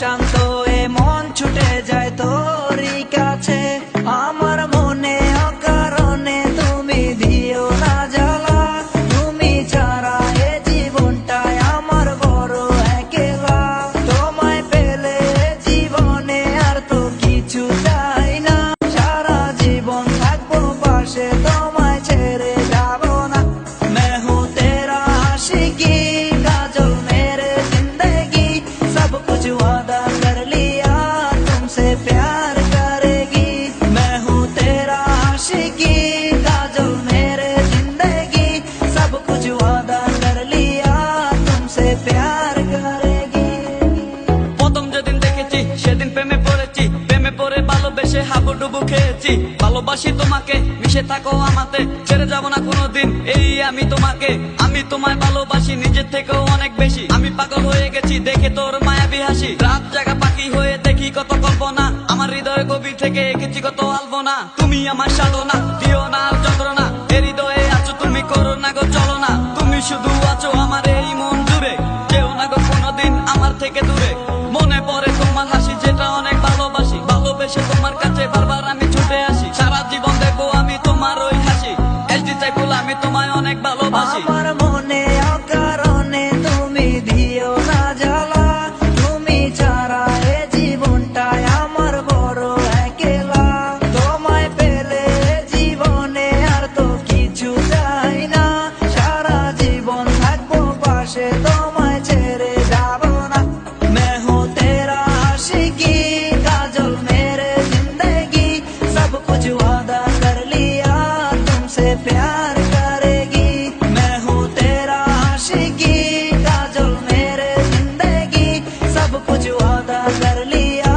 শান্ত এ মন ছুটে যায় তোরই কাছে। আমার মনে অকারণে তুমি দিও না জ্বালা। তুমি ছাড়া এ জীবনটায় আমার বড় একেলা। তোমায় পেলে জীবনে আর তো কিছু চাই ভালোবেসে হাবুডুবু খেয়েছি। ভালোবাসি তোমাকে, মিশে থাকো আমাতে, ছেড়ে যাব না কোনোদিন, এই আমি তোমাকে। আমি তোমায় ভালোবাসি নিজের থেকেও অনেক বেশি। আমি পাগল হয়ে গেছি, দেখে তোর মায়াবী হাসি। রাত জাগা পাখি হয়ে দেখি কত কল্পনা, আমার হৃদয় গভীর থেকে এঁকেছি কত আলপনা। তুমি আমার সাধনা, দিও না আর যন্ত্রণা। এ হৃদয়ে আছো, তুমি করো না গো, চলো না। তুমি শুধু আছো আমার এই মন জুড়ে। কেউ না গো কোনোদিন আমার থেকে দূরে। আমি তোমায় অনেক ভালোবাসি। আমার মনে অকারণে তুমি দিও না জ্বালা। তুমি ছাড়া এ জীবনটাই আমার বড় একেলা। তোমায় পেলে জীবনে আর তো কিছু চাই না। সারা জীবন থাকব পাশে তোমায় कुछ वादा कर लिया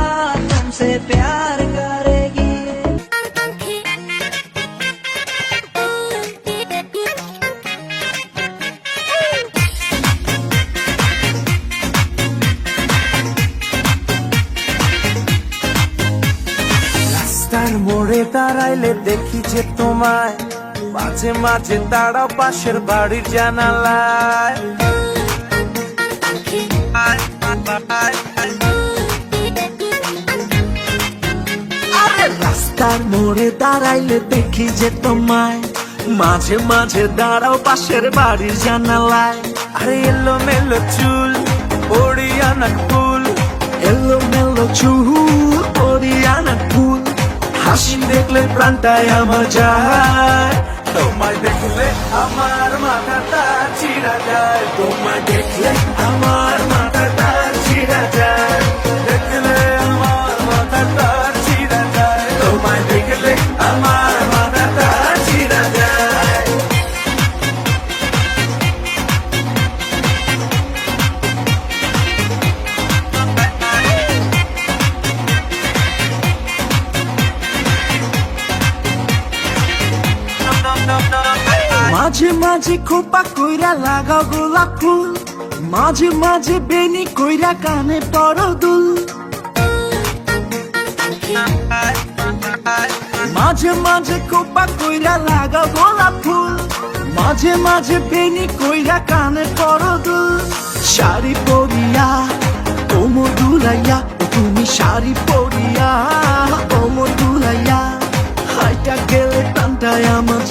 तुमसे प्यार करेगी রাস্তার মোড়ে দাঁড়াইলে দেখি যে তোমায় মাঝে মাঝে দাঁড়াও পাশের বাড়ির জানালায় রাস্তার মোড়ে দাঁড়াইলে দেখি যে তোমায়। মাঝে মাঝে দাঁড়াও পাশের বাড়ির জানালায়। আরে এলো মেলো চুল, ওড়িয়ানা ফুল এলো মেলো চুল, ওড়িয়ানা ফুল। হাসি দেখলে প্রাণটায় আমার যায়। তোমায় দেখলে আমার মাথাটা চিরা যায়। তোমায় দেখলে আমার মাঝে মাঝে খোপা কইরা লাগাও গোলাপ ফুল। মাঝে মাঝে বেনি কইরা কানে পড়ো দুল মাঝে মাঝে কোপা কইরা লাগা গোলাপ ফুল। মাঝে মাঝে বেনি কইরা কানে পরদুল। দুল শাড়ি পরিয়া কোমর দুলাইয়া, তুমি শাড়ি পরিয়া। কোমর দুলাইয়া, হাইটা গেলে টানটায় আমার